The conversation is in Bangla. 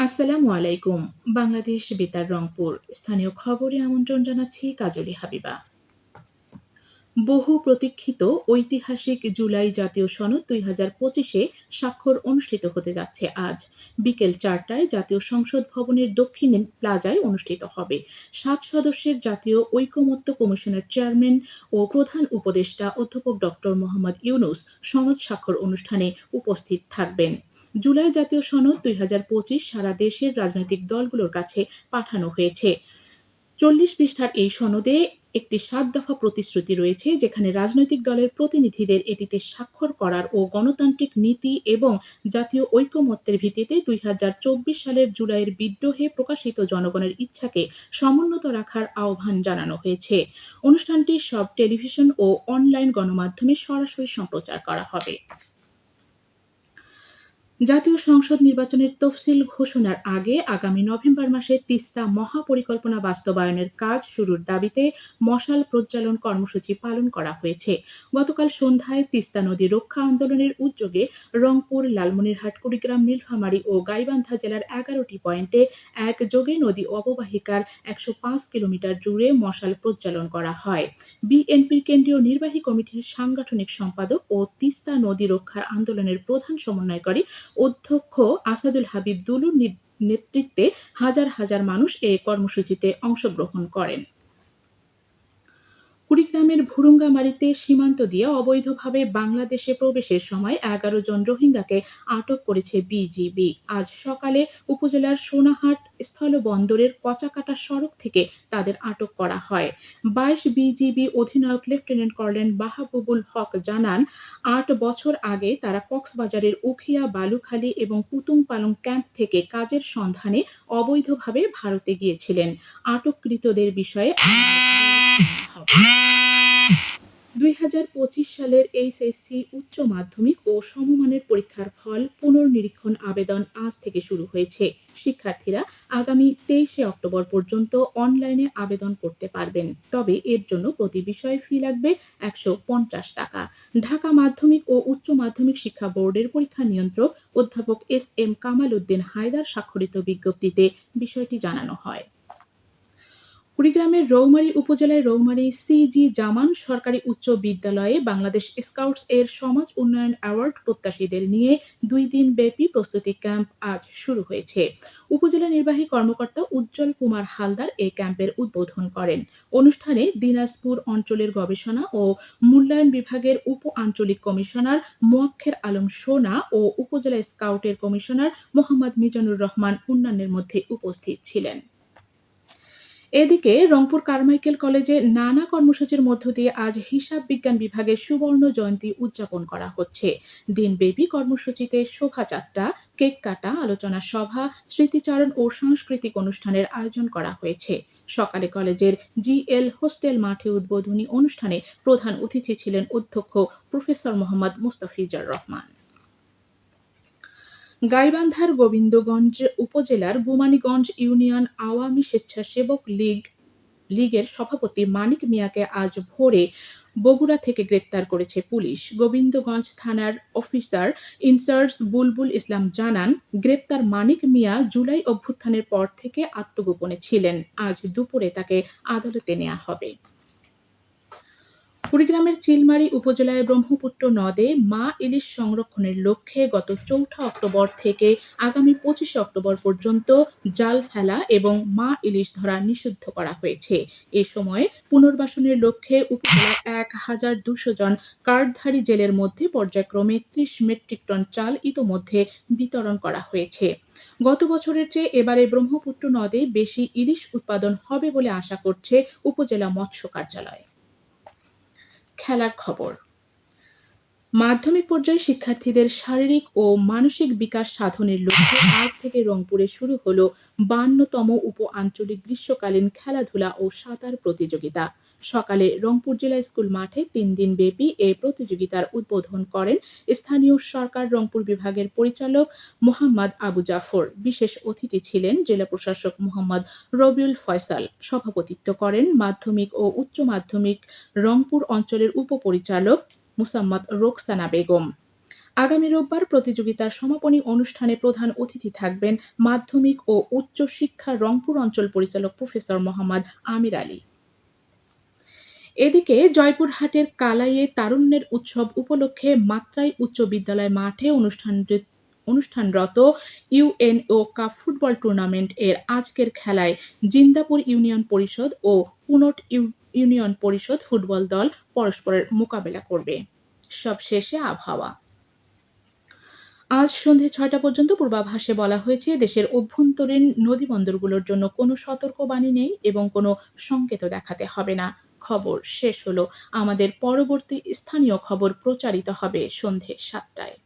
আসসালামু আলাইকুম। বাংলাদেশ বেতার রংপুর। স্থানীয় খবরে আমন্ত্রণ জানাচ্ছি কাজলী হাবিবা। বহু প্রতীক্ষিত ঐতিহাসিক জুলাই জাতীয় সনদ দুই হাজার পঁচিশে স্বাক্ষর অনুষ্ঠিত হতে যাচ্ছে আজ। বিকেল চারটায় জাতীয় সংসদ ভবনের দক্ষিণ প্লাজায় অনুষ্ঠিত হবে। সাত সদস্যের জাতীয় ঐকমত্য কমিশনের চেয়ারম্যান ও প্রধান উপদেষ্টা অধ্যাপক ডক্টর মোহাম্মদ ইউনুস সনদ স্বাক্ষর অনুষ্ঠানে উপস্থিত থাকবেন। জুলাই জাতীয় সনদ দুই হাজার পঁচিশ সারা দেশের রাজনৈতিক দলগুলোর কাছে পাঠানো হয়েছে। চল্লিশ পৃষ্ঠার এই সনদে একটি সাত দফা প্রতিশ্রুতি রয়েছে, যেখানে রাজনৈতিক দলের প্রতিনিধিদের এটিতে স্বাক্ষর করার ও গণতান্ত্রিক নীতি এবং জাতীয় ঐকমত্যের ভিত্তিতে দুই হাজার চব্বিশ সালের জুলাইয়ের বিদ্রোহে প্রকাশিত জনগণের ইচ্ছাকে সমুন্নত রাখার আহ্বান জানানো হয়েছে। অনুষ্ঠানটি সব টেলিভিশন ও অনলাইন গণমাধ্যমে সরাসরি সম্প্রচার করা হবে। জাতীয় সংসদ নির্বাচনের তফসিল ঘোষণার আগে আগামী নভেম্বর মাসে তিস্তা মহাপরিকল্পনা বাস্তবায়নের কাজ শুরুর দাবিতে মশাল প্রজ্বালন কর্মসূচি পালন করা হয়েছে। গতকাল সন্ধ্যায় তিস্তা নদী রক্ষা আন্দোলনের উদ্যোগে রংপুর, লালমনিরহাট, কুড়িগ্রাম, নীলফামারী ও গাইবান্ধা জেলার এগারোটি পয়েন্টে একযোগে নদী অববাহিকার একশো পাঁচ কিলোমিটার জুড়ে মশাল প্রজ্বালন করা হয়। বিএনপির কেন্দ্রীয় নির্বাহী কমিটির সাংগঠনিক সম্পাদক ও তিস্তা নদী রক্ষার আন্দোলনের প্রধান সমন্বয়কারী অধ্যক্ষ আসাদুল হাবিব দুলুর নেতৃত্বে হাজার হাজার মানুষ এ কর্মসূচিতে অংশগ্রহণ করেন। কুড়িগ্রামের ভুরুঙ্গামারিতে সীমান্ত দিয়ে অবৈধভাবে বাংলাদেশে প্রবেশের সময় এগারো জন রোহিঙ্গাকে আটক করেছে বিজিবি। আজ সকালে উপজেলার সোনাহাট স্থলবন্দরের কচাকাটা সড়ক থেকে তাদের আটক করা হয়। বাইশ বিজিবি অধিনায়ক লেফটেন্যান্ট কর্নেল বাহাবুবুল হক জানান, আট বছর আগে তারা কক্সবাজারের উখিয়া, বালুখালী এবং পুতুং পালং ক্যাম্প থেকে কাজের সন্ধানে অবৈধভাবে ভারতে গিয়েছিলেন। আটককৃতদের বিষয়ে দুই হাজার পঁচিশ সালের এইচএসসি উচ্চ মাধ্যমিক ও সমমানের পরীক্ষার ফল পুনর্নিরীক্ষণ আবেদন আজ থেকে শুরু হয়েছে। শিক্ষার্থীরা আগামী তেইশে অক্টোবর পর্যন্ত অনলাইনে আবেদন করতে পারবেন। তবে এর জন্য প্রতি বিষয়ে ফি লাগবে একশো পঞ্চাশ টাকা। ঢাকা মাধ্যমিক ও উচ্চ মাধ্যমিক শিক্ষা বোর্ডের পরীক্ষা নিয়ন্ত্রক অধ্যাপক এস এম কামাল উদ্দিন হায়দার স্বাক্ষরিত বিজ্ঞপ্তিতে বিষয়টি জানানো হয়। কুড়িগ্রামের রৌমারী উপজেলায় রৌমারী সিজি জামান সরকারি উচ্চ বিদ্যালয়ে বাংলাদেশ স্কাউটস এর সমাজ উন্নয়ন অ্যাওয়ার্ড প্রত্যাশীদের নিয়ে দুই দিন ব্যাপী প্রস্তুতি ক্যাম্প আজ শুরু হয়েছে। উপজেলা নির্বাহী কর্মকর্তা উজ্জ্বল কুমার হালদার এই ক্যাম্পের উদ্বোধন করেন। অনুষ্ঠানে দিনাজপুর অঞ্চলের গবেষণা ও মূল্যায়ন বিভাগের উপ আঞ্চলিক কমিশনার মোয়াক্ষের আলম সোনা ও উপজেলা স্কাউটের কমিশনার মোহাম্মদ মিজানুর রহমান অন্যান্যের মধ্যে উপস্থিত ছিলেন। এদিকে রংপুর কারমাইকেল কলেজে নানা কর্মসূচির মধ্য দিয়ে আজ হিসাব বিজ্ঞান বিভাগের সুবর্ণ জয়ন্তী উদযাপন করা হচ্ছে। দিনব্যাপী কর্মসূচিতে শোভাযাত্রা কেক কাটা, আলোচনা সভা, স্মৃতিচারণ ও সাংস্কৃতিক অনুষ্ঠানের আয়োজন করা হয়েছে। সকালে কলেজের জিএল হোস্টেল মাঠে উদ্বোধনী অনুষ্ঠানে প্রধান অতিথি ছিলেন অধ্যক্ষ প্রফেসর মোহাম্মদ মুস্তাফিজার রহমান। গাইবান্ধার গোবিন্দগঞ্জ উপজেলার গুমানীগঞ্জ ইউনিয়ন আওয়ামী স্বেচ্ছাসেবক লীগ, লীগের সভাপতি মানিক মিয়াকে আজ ভোরে বগুড়া থেকে গ্রেপ্তার করেছে পুলিশ। গোবিন্দগঞ্জ থানার অফিসার ইনচার্জ বুলবুল ইসলাম জানান, গ্রেপ্তার মানিক মিয়া জুলাই অভ্যুত্থানের পর থেকে আত্মগোপনে ছিলেন। আজ দুপুরে তাকে আদালতে নেওয়া হবে। কুড়িগ্রামের চিলমারি উপজেলায় ব্রহ্মপুত্র নদে মা ইলিশ সংরক্ষণের লক্ষ্যে গত চৌঠা অক্টোবর থেকে আগামী পঁচিশে অক্টোবর পর্যন্ত জাল ফেলা এবং মা ইলিশ ধরা নিষিদ্ধ করা হয়েছে। এ সময়ে পুনর্বাসনের লক্ষ্যে উপজেলার এক হাজার দুশো জন কার্ডধারী জেলের মধ্যে পর্যায়ক্রমে ত্রিশ মেট্রিক টন চাল ইতোমধ্যে বিতরণ করা হয়েছে। গত বছরের চেয়ে এবারে ব্রহ্মপুত্র নদে বেশি ইলিশ উৎপাদন হবে বলে আশা করছে উপজেলা মৎস্য কার্যালয়। খেলার খবর। মাধ্যমিক পর্যায়ে শিক্ষার্থীদের শারীরিক ও মানসিক বিকাশ সাধনের লক্ষ্যে আজ থেকে রংপুরে শুরু হলো বান্নতম উপ আঞ্চলিক গ্রীষ্মকালীন খেলাধুলা ও সাঁতার প্রতিযোগিতা। সকালে রংপুর জেলা স্কুল মাঠে তিন দিন ব্যাপী এ প্রতিযোগিতার উদ্বোধন করেন স্থানীয় সরকার রংপুর বিভাগের পরিচালক মোহাম্মদ আবু জাফর। বিশেষ অতিথি ছিলেন জেলা প্রশাসক মোহাম্মদ রবিউল ফয়সাল। সভাপতিত্ব করেন মাধ্যমিক ও উচ্চ মাধ্যমিক রংপুর অঞ্চলের উপপরিচালক মুসাম্মদ রোকসানা বেগম। আগামী রোববার প্রতিযোগিতার সমাপনী অনুষ্ঠানে প্রধান অতিথি থাকবেন মাধ্যমিক ও উচ্চ শিক্ষা রংপুর অঞ্চল পরিচালক প্রফেসর মোহাম্মদ আমির আলী। এদিকে জয়পুরহাটের কালাইয়ে তারুণ্যের উৎসব উপলক্ষে মাত্রাই উচ্চ বিদ্যালয় মাঠে অনুষ্ঠান অনুষ্ঠানরত ইউএনও কাপ ফুটবল টুর্নামেন্ট এর আজকের খেলায় জিন্দাপুর ইউনিয়ন পরিষদ ও পুনট ইউ- ইউনিয়ন পরিষদ ফুটবল দল পরস্পরের মোকাবেলা করবে। সবশেষে আবহাওয়া। আজ সন্ধে ছয়টা পর্যন্ত পূর্বাভাসে বলা হয়েছে, দেশের অভ্যন্তরীণ নদীবন্দরগুলোর জন্য কোনো সতর্কবাণী নেই এবং কোনো সংকেতও দেখাতে হবে না। খবর শেষ হলো। আমাদের পরবর্তী স্থানীয় খবর প্রচারিত হবে সন্ধে সাতটায়।